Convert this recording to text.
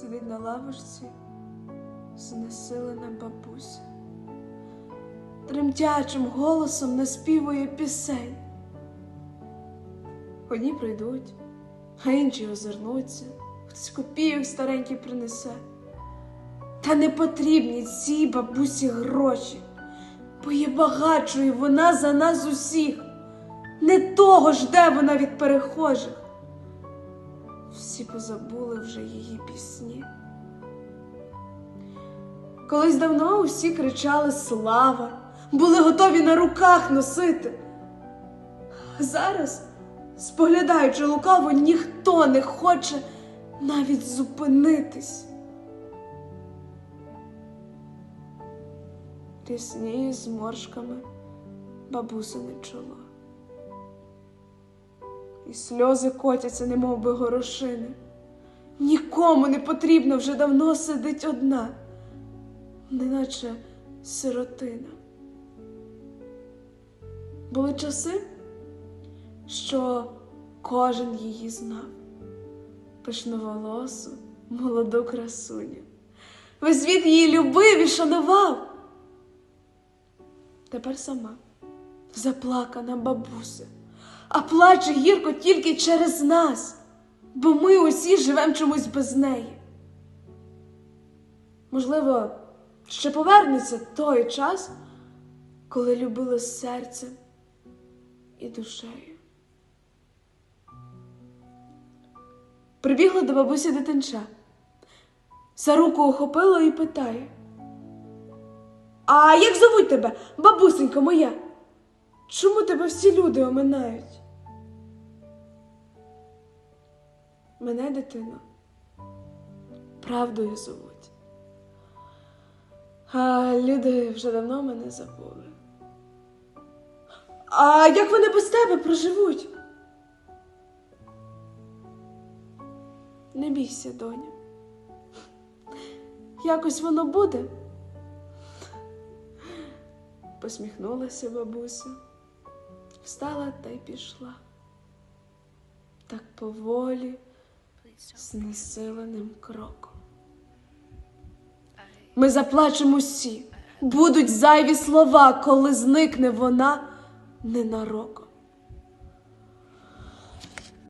Сидить на лавочці знесилена бабуся. Тремтячим голосом наспівує пісень. Одні прийдуть, а інші озирнуться, хтось копійок старенький принесе. Та не потрібні цій бабусі гроші, бо є багатшою вона за нас усіх. Не того жде вона від перехожих. Всі позабули вже її пісні. Колись давно усі кричали слава, були готові на руках носити. Зараз, споглядаючи лукаво, ніхто не хоче навіть зупинитись. Рісніє зморшками бабусине чоло. І сльози котяться, немов би горошини. Нікому не потрібно вже давно сидить одна, неначе сиротина. Були часи, що кожен її знав, пишноволосу, молоду красуню. Весь світ її любив і шанував. Тепер сама заплакана бабуся, а плаче гірко тільки через нас, бо ми усі живемо чомусь без неї. Можливо, ще повернеться той час, коли любили серцем і душею. Прибігла до бабусі дитинча, за руку охопила і питає. А як зовуть тебе, бабусенько моя? Чому тебе всі люди оминають? Мене дитино правдою зовуть. А люди вже давно мене забули. А як вони без тебе проживуть? Не бійся, доня. Якось воно буде. Посміхнулася бабуся, встала та й пішла. Так поволі, знесиленим кроком. Ми заплачемо всі, будуть зайві слова, коли зникне вона ненароком.